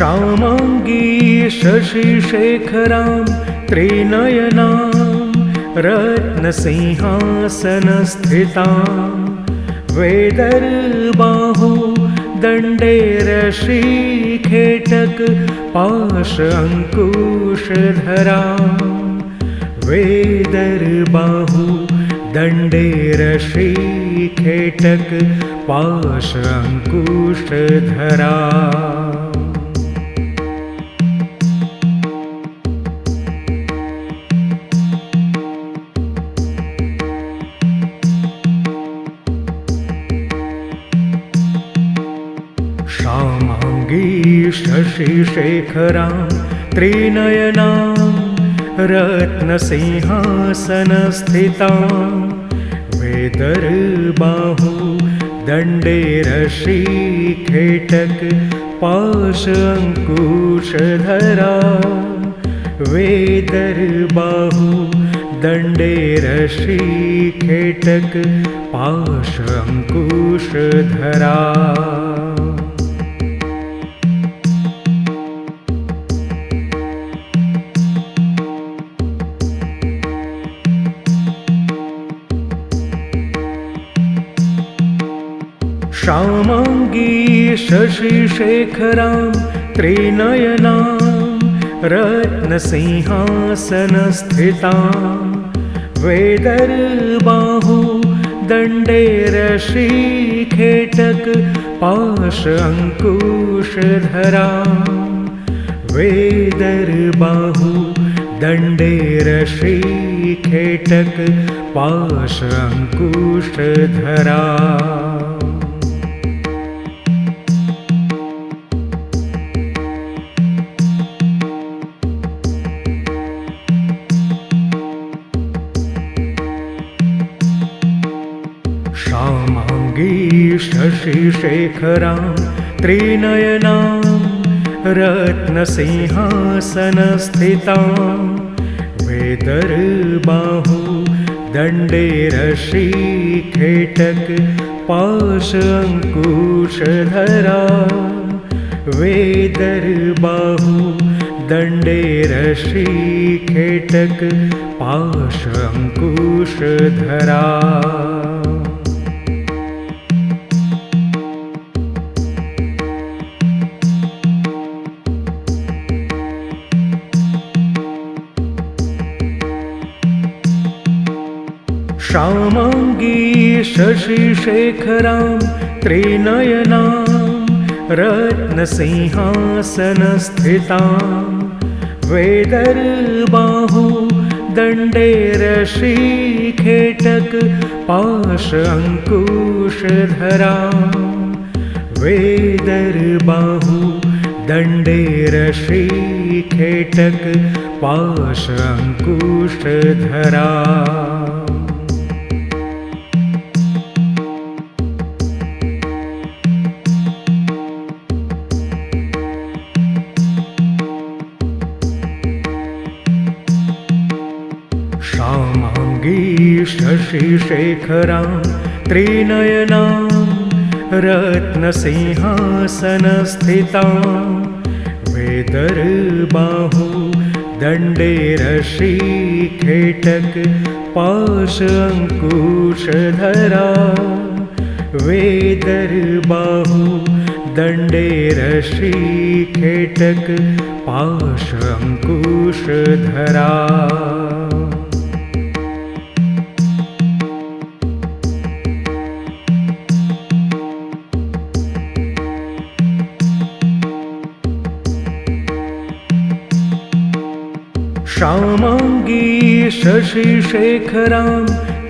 श्यामाङ्गी शशिशेखरां त्रिनयनां रत्नसिंहासनस्थितां। वेदर्बाहु दण्डे रशीखेटक पाश अङ्कुशधरा। वेदर्बाहु दण्डे रशीखेटक पाश अङ्कुशधरा शशिशेखरां त्रिनयनां रत्नसिंहासनस्थितां वेदर्बाहु दण्डे रशीखेटक पाश अङ्कुशधरा वेदर्बाहु दण्डे रशीखेटक पाश अङ्कुशधरा श्यामाङ्गी शशिशेखरां त्रिनयनां रत्नसिंहासनस्थितां वेदर्बाहु दण्डे रशीखेटक पाश अङ्कुशधरा वेदर्बाहु दण्डे रशीखेटक पाश अङ्कुशधरा शशिशेखरां त्रिनयनां रत्नसिंहासनस्थितां वेदर्बाहु दण्डे रशीखेटक पाश अङ्कुशधरा वेदर्बाहु दण्डे रशीखेटक पाश अङ्कुशधरा श्यामाङ्गी शशिशेखरां त्रिनयनां रत्नसिंहासनस्थितां। वेदर्बाहु दण्डे रशीखेटक पाश अङ्कुशधरा वेदर्बाहु दण्डे रशीखेटक पाश अङ्कुशधरा शशिशेखरां त्रिनयनां रत्नसिंहासनस्थितां वेदर्बाहु रशीखेटक पाश अङ्कुशधरा वेदर्बाहु रशीखेटक पाश अङ्कुशधरा शशिशेखरां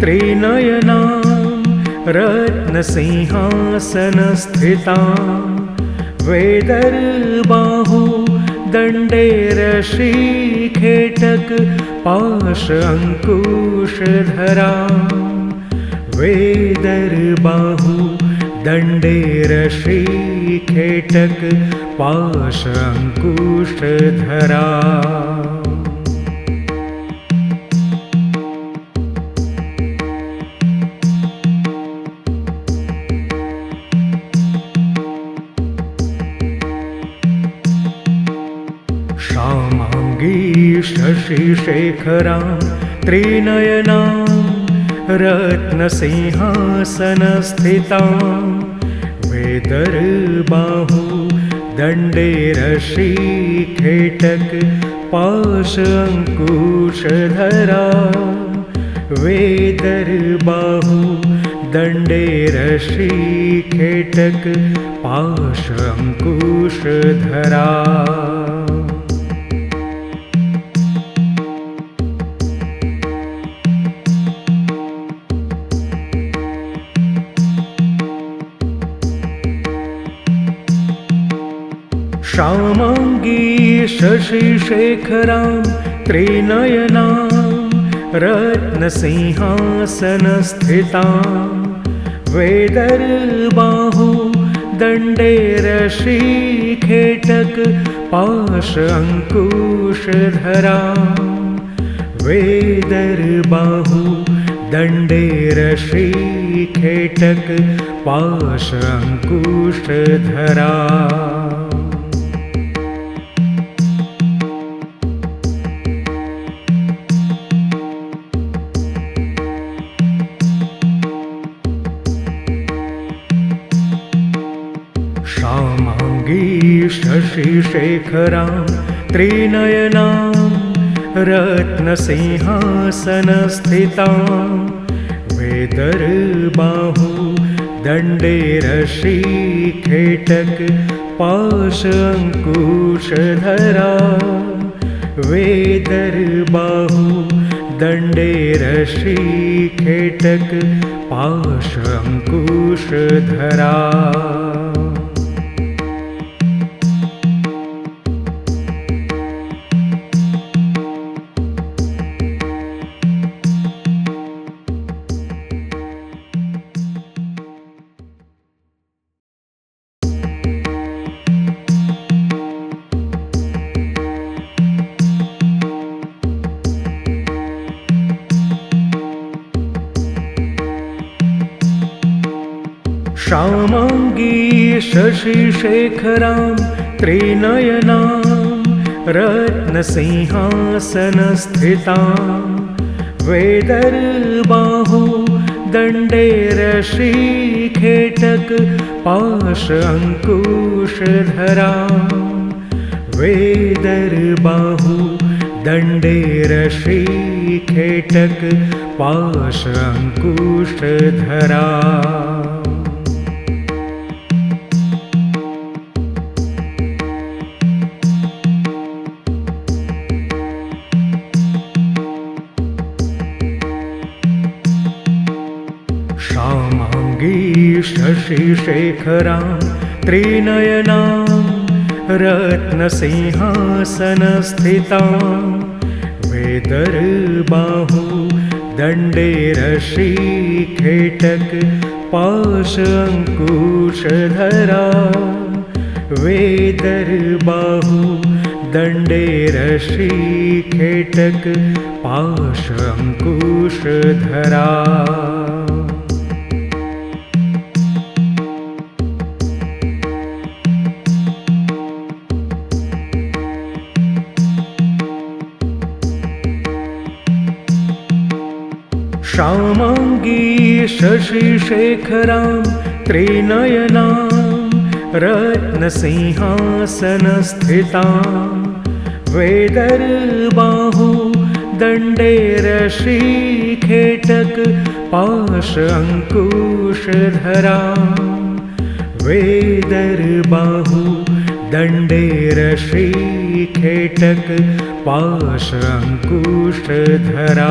त्रिनयनां रत्नसिंहासनस्थितां वेदर्बाहु दण्डे रशीखेटक पाश अङ्कुशधरा वेदर्बाहु दण्डे रशीखेटक पाश अङ्कुशधरा शशिशेखरां त्रिनयनां रत्नसिंहासनस्थितां वेदर्बाहु दण्डेरशीखेटक पाश अङ्कुशधरा वेदर्बाहु दण्डेरशीखेटक पाश अङ्कुशधरा शशिशेखरां त्रिनयनां रत्नसिंहासनस्थितां। वेदर्बाहु दण्डेरशीखेटक पाश अङ्कुशधरा। वेदर्बाहु दण्डेरशीखेटक पाश अङ्कुशधरा शशिशेखरां त्रिनयनां रत्नसिंहासनस्थितां वेदर्बाहु दण्डेरशीखेटक पाश अङ्कुशधरा वेदर्बाहु दण्डेरशीखेटक पाश श्यामाङ्गी शशिशेखरां त्रिनयनां रत्नसिंहासनस्थितां वेदर्बाहु दण्डेरशीखेटक पाश अङ्कुशधरा वेदर्बाहु दण्डेरशीखेटक पाश अङ्कुशधरा श्यामाङ्गी शशिशेखरां त्रिनयनां रत्नसिंहासनस्थितां वेदर्बाहु दण्डेरशीखेटक पाश अङ्कुशधरा वेदर्बाहु दण्डेरशीखेटक पाश अङ्कुशधरा श्यामाङ्गी शशिशेखरां त्रिनयनां रत्नसिंहासनस्थितां वेदर्बाहु दण्डेरशीखेटक पाश अङ्कुशधरा वेदर्बाहु दण्डेरशीखेटक पाश अङ्कुशधरा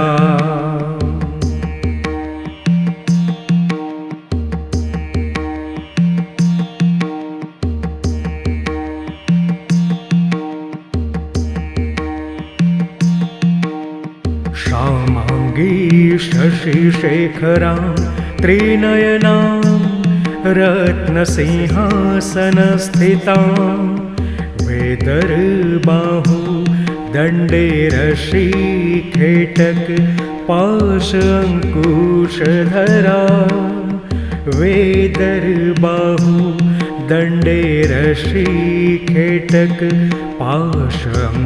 शशिशेखरां त्रिनयनां रत्नसिंहासनस्थितां वेदर्बाहु दण्डेरशीखेटक पाश अङ्कुशधरा वेदर्बाहु दण्डे रशीखेटक पाशङ्कुशधरा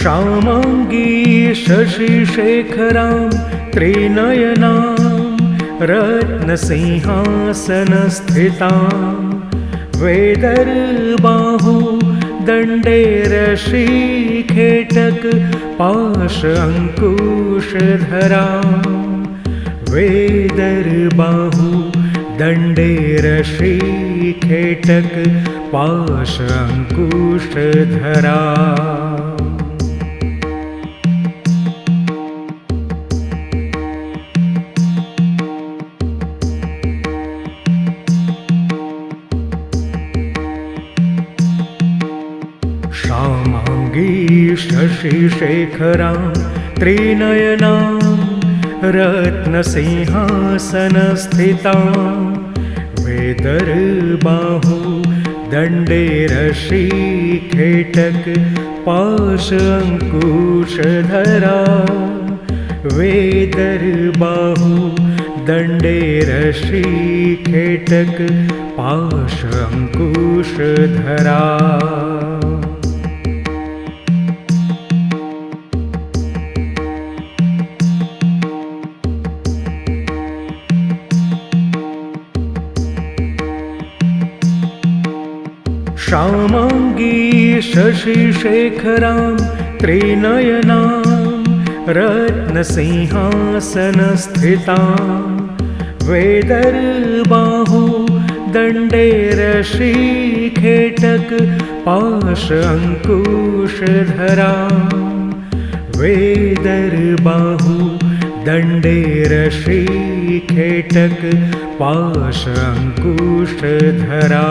श्यामाङ्गी शशिशेखरां त्रिनयनां रत्नसिंहासनस्थितां। वेदर्बाहु दण्डे रशीखेटक पाश अङ्कुशधरा वेदर्बाहु दण्डे रशीखेटक पाश अङ्कुशधरा शशिशेखरां त्रिनयनां रत्नसिंहासनस्थितां वेदर्बाहु दण्डे रशीखेटक पाश अङ्कुशधरा वेदर्बाहु दण्डे रशीखेटक श्यामाङ्गी शशिशेखरां त्रिनयनां रत्नसिंहासनस्थितां वेदर्बाहु दण्डे रशीखेटक पाश अङ्कुशधरा वेदर्बाहु दण्डे रशीखेटक पाश अङ्कुशधरा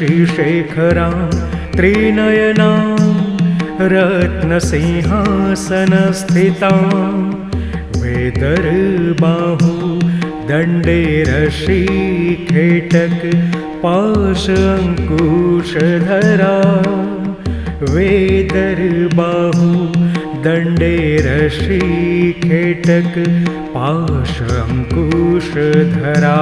शशिशेखरां त्रिनयनां रत्नसिंहासनस्थितां वेदर्बाहु दण्डे रशीखेटक पाश अङ्कुशधरा वेदर्बाहु दण्डे रशीखेटक पाश अङ्कुशधरा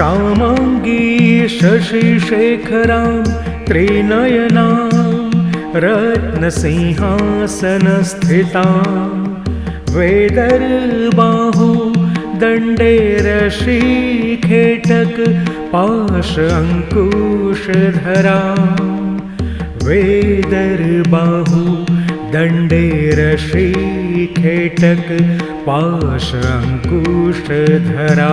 श्यामाङ्गी शशिशेखरां त्रिनयनां रत्नसिंहासनस्थितां वेदर्बाहु रशीखेटक पाश अङ्कुशधरा वेदर्बाहु दण्डे रशीखेटक पाश अङ्कुशधरा